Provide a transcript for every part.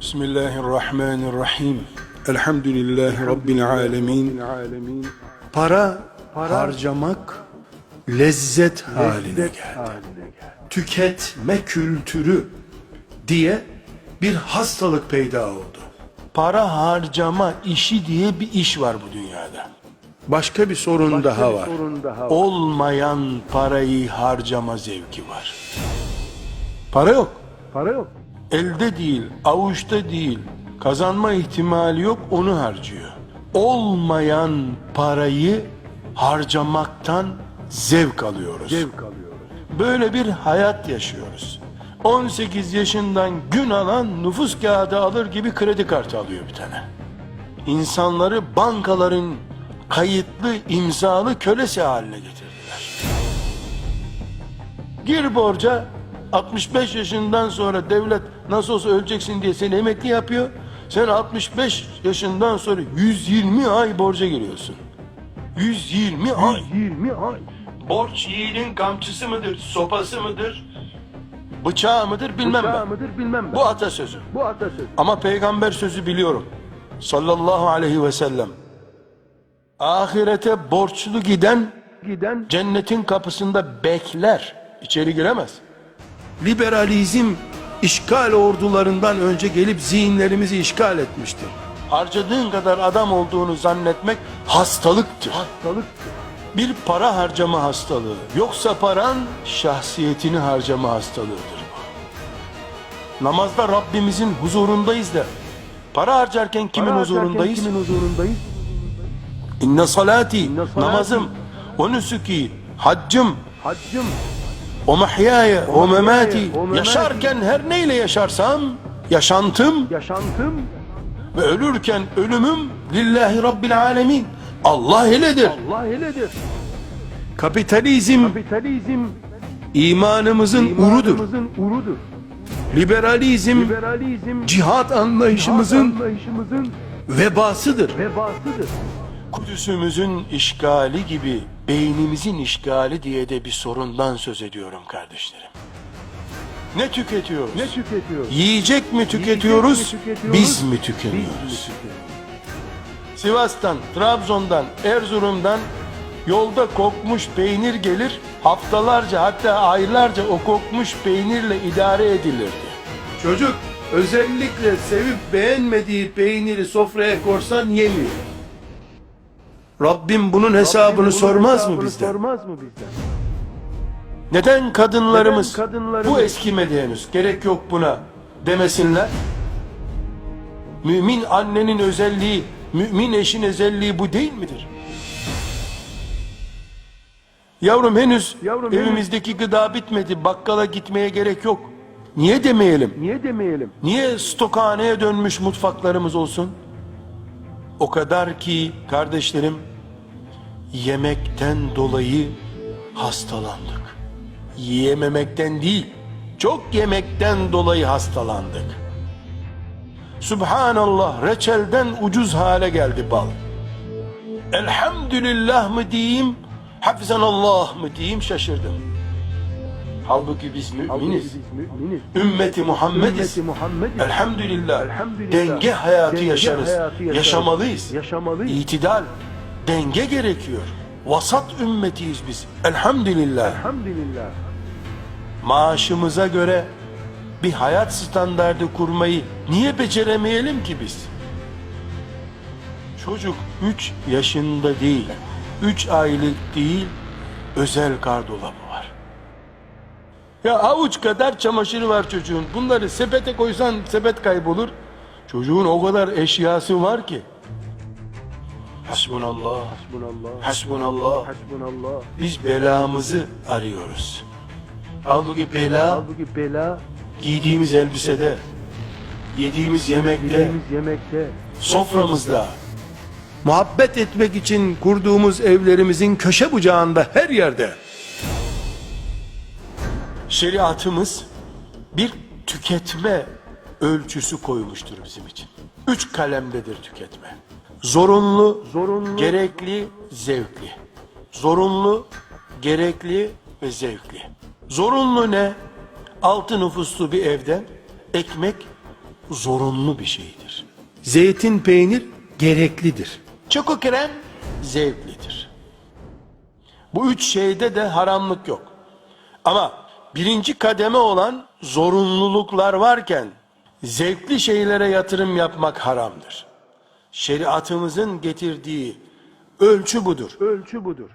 Bismillahirrahmanirrahim. Elhamdülillahi Rabbil alemin. Para, harcamak lezzet haline geldi. Tüketme kültürü diye bir hastalık peyda oldu. Para harcama işi diye bir iş var bu dünyada. Başka bir sorun daha var. Olmayan parayı harcama zevki var. Para yok. Para yok. Elde değil, avuçta değil, kazanma ihtimali yok onu harcıyor. Olmayan parayı harcamaktan zevk alıyoruz. Zevk alıyoruz. Böyle bir hayat yaşıyoruz. 18 yaşından gün alan nüfus kağıdı alır gibi kredi kartı alıyor bir tane. İnsanları bankaların kayıtlı imzalı kölesi haline getirdiler. Gir borca 65 yaşından sonra devlet nasıl olsa öleceksin diye seni emekli yapıyor. Sen 65 yaşından sonra 120 ay borca giriyorsun. 120 ay. 20 ay. Borç yiğidin kamçısı mıdır, sopası mıdır, bıçağı mıdır bilmem Bıçağı ben. mıdır bilmem ben. Bu atasözü. Bu atasözü. Ama peygamber sözü biliyorum. Sallallahu aleyhi ve sellem. Ahirete borçlu giden Giden cennetin kapısında bekler. İçeri giremez. Liberalizm işgal ordularından önce gelip zihinlerimizi işgal etmiştir. Harcadığın kadar adam olduğunu zannetmek hastalıktır. hastalık. Bir para harcama hastalığı. Yoksa paran şahsiyetini harcama hastalığıdır. Namazda Rabbimizin huzurundayız da para harcarken kimin Para harcarken huzurundayız? Kimin huzurundayız? İnne salati, İnne salati, namazım, o nüsuki, haccım, Haccım. O mahyaya, o memati. Yaşarken her neyle yaşarsam, yaşantım Yaşantım ve ölürken ölümüm lillahi rabbil alemin. Allah iledir. Allah eledir. Kapitalizm Kapitalizm imanımızın urudur. imanımızın urudur. Liberalizm Liberalizm cihat anlayışımızın anlayışımızın vebasıdır. vebasıdır. Kudüs'ümüzün işgali gibi beynimizin işgali diye de bir sorundan söz ediyorum kardeşlerim. Ne tüketiyoruz? Ne tüketiyoruz? Yiyecek mi tüketiyoruz? Yiyecek mi tüketiyoruz? Biz mi Biz mi tükeniyoruz? tüketiyoruz? Sivas'tan, Trabzon'dan, Erzurum'dan yolda kokmuş peynir gelir. Haftalarca hatta aylarca o kokmuş peynirle idare edilirdi. Çocuk özellikle sevip beğenmediği peyniri sofraya korsan yemiyor. Rabbim bunun hesabını Rabbim bunun sormaz mı hesabını bizden? Sormaz mı bizden? Neden kadınlarımız, Neden kadınlarımız- bu eskimedi henüz gerek yok buna demesinler? Mümin annenin özelliği, mümin eşin özelliği bu değil midir? Yavrum henüz Yavrum henüz- evimizdeki gıda bitmedi, bakkala gitmeye gerek yok. Niye demeyelim? Niye demeyelim? Niye stokhaneye dönmüş mutfaklarımız olsun? O kadar ki kardeşlerim yemekten dolayı hastalandık. Yiyememekten değil, çok yemekten dolayı hastalandık. Subhanallah reçelden ucuz hale geldi bal. Elhamdülillah mı diyeyim, hafizanallah mı diyeyim şaşırdım. Halbuki biz müminiz. Ümmeti Muhammediz. Elhamdülillah. Elhamdülillah. Denge hayatı Denge yaşarız. hayatı. Yaşamalıyız. İtidal, denge gerekiyor. Vasat ümmetiyiz biz. Elhamdülillah. Elhamdülillah. Maaşımıza göre bir hayat standardı kurmayı niye beceremeyelim ki biz? Çocuk 3 yaşında değil, 3 aylık değil, özel gardolabı var. Ya avuç kadar çamaşırı var çocuğun. Bunları sepete koysan sepet kaybolur. Çocuğun o kadar eşyası var ki. Hasbunallah, Hasbunallah. hasbunallah. Hasbunallah. Biz belamızı arıyoruz. Halbuki bela Halbuki bela giydiğimiz elbisede, yediğimiz yemekte, yediğimiz yemekte, soframızda, muhabbet etmek için kurduğumuz evlerimizin köşe bucağında her yerde. Şeriatımız bir tüketme ölçüsü koymuştur bizim için. Üç kalemdedir tüketme. Zorunlu, Zorunlu. gerekli, zevkli. Zorunlu, gerekli ve zevkli. Zorunlu ne? Altı nüfuslu bir evde ekmek zorunlu bir şeydir. Zeytin peynir gereklidir. Çoko krem zevklidir. Bu üç şeyde de haramlık yok. Ama birinci kademe olan zorunluluklar varken zevkli şeylere yatırım yapmak haramdır. Şeriatımızın getirdiği ölçü budur. Ölçü budur.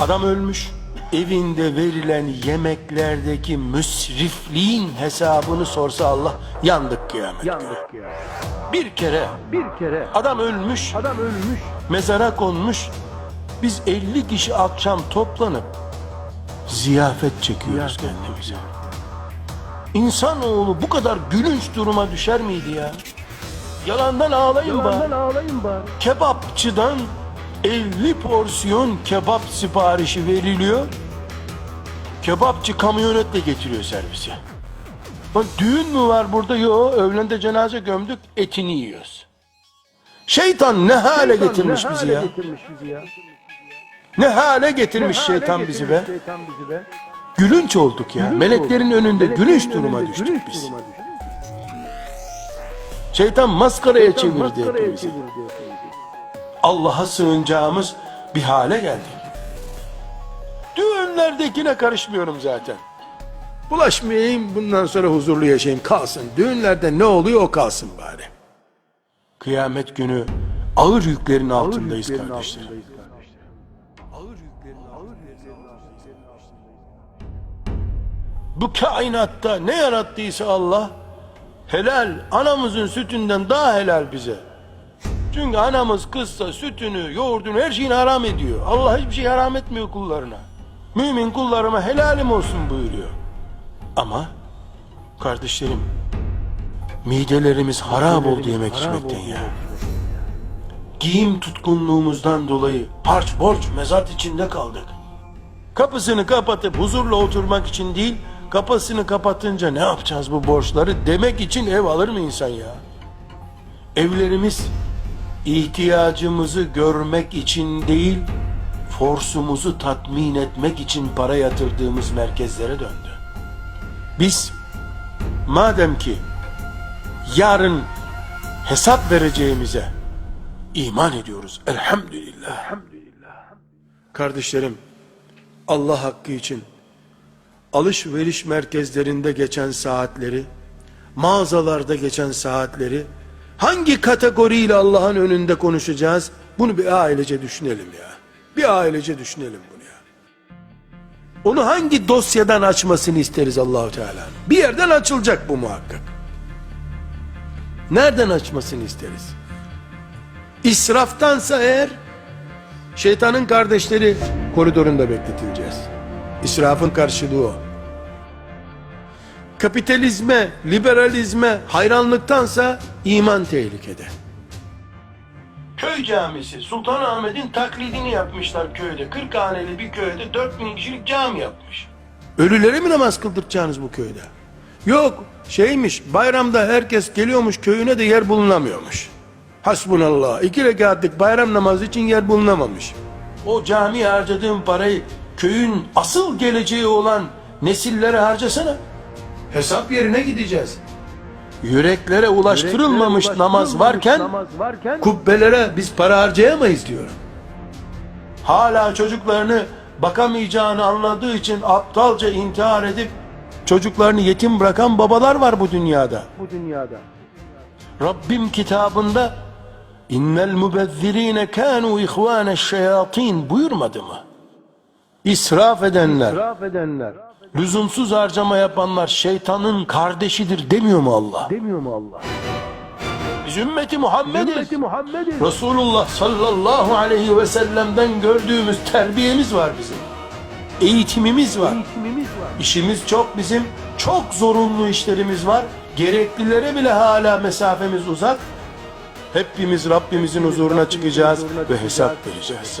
Adam ölmüş. Evinde verilen yemeklerdeki müsrifliğin hesabını sorsa Allah yandık kıyamet. Yandık ya. Bir kere Bir kere adam ölmüş, adam ölmüş. mezara konmuş. Biz 50 kişi akşam toplanıp ziyafet çekiyoruz kendimize. İnsanoğlu bu kadar gülünç duruma düşer miydi ya? Yalandan ağlayın Yalandan bari. ağlayın bari. Kebapçıdan 50 porsiyon kebap siparişi veriliyor. Kebapçı kamyonetle getiriyor servise. Bak düğün mü var burada? Yok. Öğlende cenaze gömdük. Etini yiyoruz. Şeytan ne hale Şeytan getirmiş ne bizi hale ya? getirmiş bizi ya. Ne hale getirmiş Ne hale şeytan bizi getirmiş be? Şeytan bizi be. Gülünç olduk ya. Meleklerin önünde Meleklerin gülünç duruma önünde düştük gülünç biz. duruma düştük. Şeytan maskaraya Şeytan çevirdi maskaraya hepimizi. çevirdi. Allah'a sığınacağımız bir hale geldik. Düğünlerdekine karışmıyorum zaten. Bulaşmayayım bundan sonra huzurlu yaşayayım kalsın. Düğünlerde ne oluyor o kalsın bari. Kıyamet günü ağır yüklerin altındayız Yüklerin kardeşler. altındayız kardeşler. Bu kainatta ne yarattıysa Allah helal anamızın sütünden daha helal bize. Çünkü anamız kızsa sütünü, yoğurdunu her şeyini haram ediyor. Allah hiçbir şey haram etmiyor kullarına. Mümin kullarıma helalim olsun buyuruyor. Ama kardeşlerim midelerimiz harap oldu yemek içmekten ya. Giyim tutkunluğumuzdan dolayı parç borç mezat içinde kaldık. Kapısını kapatıp huzurla oturmak için değil, kapısını kapatınca ne yapacağız bu borçları demek için ev alır mı insan ya? Evlerimiz ihtiyacımızı görmek için değil, forsumuzu tatmin etmek için para yatırdığımız merkezlere döndü. Biz madem ki yarın hesap vereceğimize iman ediyoruz. Elhamdülillah. Elhamdülillah. Kardeşlerim, Allah hakkı için alışveriş merkezlerinde geçen saatleri, mağazalarda geçen saatleri hangi kategoriyle Allah'ın önünde konuşacağız? Bunu bir ailece düşünelim ya. Bir ailece düşünelim bunu ya. Onu hangi dosyadan açmasını isteriz Allahu Teala? Bir yerden açılacak bu muhakkak. Nereden açmasını isteriz? İsraftansa eğer Şeytanın kardeşleri koridorunda bekletileceğiz. İsrafın karşılığı o. Kapitalizme, liberalizme hayranlıktansa iman tehlikede. Köy camisi Sultanahmet'in taklidini yapmışlar köyde. 40 haneli bir köyde 4000 kişilik cami yapmış. Ölülere mi namaz kıldırtacaksınız bu köyde? Yok şeymiş bayramda herkes geliyormuş köyüne de yer bulunamıyormuş. Hasbunallah. İki rekatlık bayram namazı için yer bulunamamış. O camiye harcadığın parayı köyün asıl geleceği olan nesillere harcasana. Hesap yerine gideceğiz. Yüreklere ulaştırılmamış Yüreklere namaz varken namaz varken kubbelere biz para harcayamayız diyor. Hala çocuklarını bakamayacağını anladığı için aptalca intihar edip çocuklarını yetim bırakan babalar var bu dünyada. bu dünyada Rabbim kitabında innel mubezzirine kanu ihvane şeyatin buyurmadı mı? İsraf edenler, israf edenler lüzumsuz harcama yapanlar şeytanın kardeşidir demiyor mu Allah? demiyor mu Allah? Biz ümmeti Muhammediz. Ümmeti Muhammed'in Resulullah sallallahu aleyhi ve sellem'den gördüğümüz terbiyemiz var bizim. Eğitimimiz var. eğitimimiz var. İşimiz çok bizim. Çok zorunlu işlerimiz var. Gereklilere bile hala mesafemiz uzak. Hepimiz Rabbimizin huzuruna çıkacağız ve hesap vereceğiz.